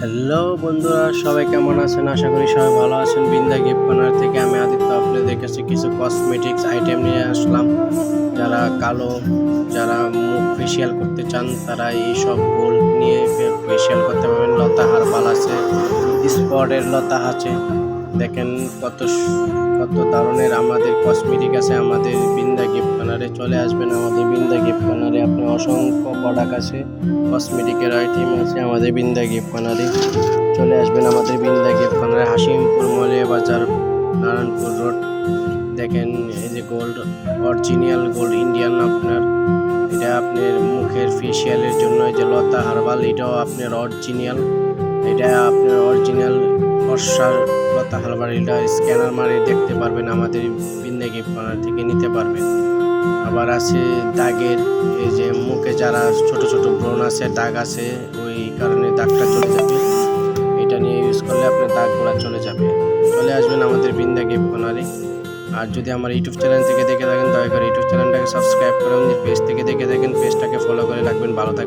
Hello বন্ধুরা, সবাই কেমন আছেন? আশা করি সবাই ভালো আছেন। বিন্দা গিফট কর্নার থেকে আমি আদিত্য আপনাদের কাছে কিছু কসমেটিক্স আইটেম নিয়ে আসলাম। যারা কালো, যারা মুখ ফেসিয়াল করতে চান, তারা এই সব গোল্ড নিয়ে ফেসিয়াল করতে পারবেন। লতা হারবাল আছে স্পটের লতা আছে। দেখেন কত কত ধরনের আমাদের কসমেটিক আছে, আমাদের কর্নারে চলে আসবেন আমাদের বিন্দা গিফট কর্নারে আপনি অসংখ্য প্রোডাক্ট আছে, কসমেটিকের আইটেম আছে আমাদের বিন্দা গিফট কর্নারে চলে আসবেন আমাদের বিন্দা গিফট কর্নারে হাসিমপুর মলিয়া বাজার, নারায়ণপুর রোড। দেখেন এই যে গোল্ড, অরিজিনাল গোল্ড, ইন্ডিয়ান আপনার। এটা আপনার মুখের ফেসিয়ালের জন্য, এই যে লতা হারবাল, এটাও আপনার অরিজিনাল। এটা আপনার অরিজিনাল বর্ষার লতা হারবাল, এটা স্ক্যানার মারে দেখতে পারবেন আমাদের বিন্দা গিফট কর্নার থেকে নিতে পারবেন। আবার আছে দাগের, এই যে মুখে যারা ছোট ছোট ব্রণ আছে, দাগ আছে, ওই কারণে দাগটা চলে যাবে। এটা নিয়ে ইউজ করলে আপনার দাগগুলো চলে যাবে। চলে আসবেন আমাদের বিন্দা গিফট কর্নারে আর যদি আমার ইউটিউব চ্যানেল থেকে দেখে থাকেন, দয়া করে ইউটিউব চ্যানেলটাকে সাবস্ক্রাইব করে পেজ থেকে দেখে থাকেন পেজটাকে ফলো করে রাখবেন। ভালো থাকবেন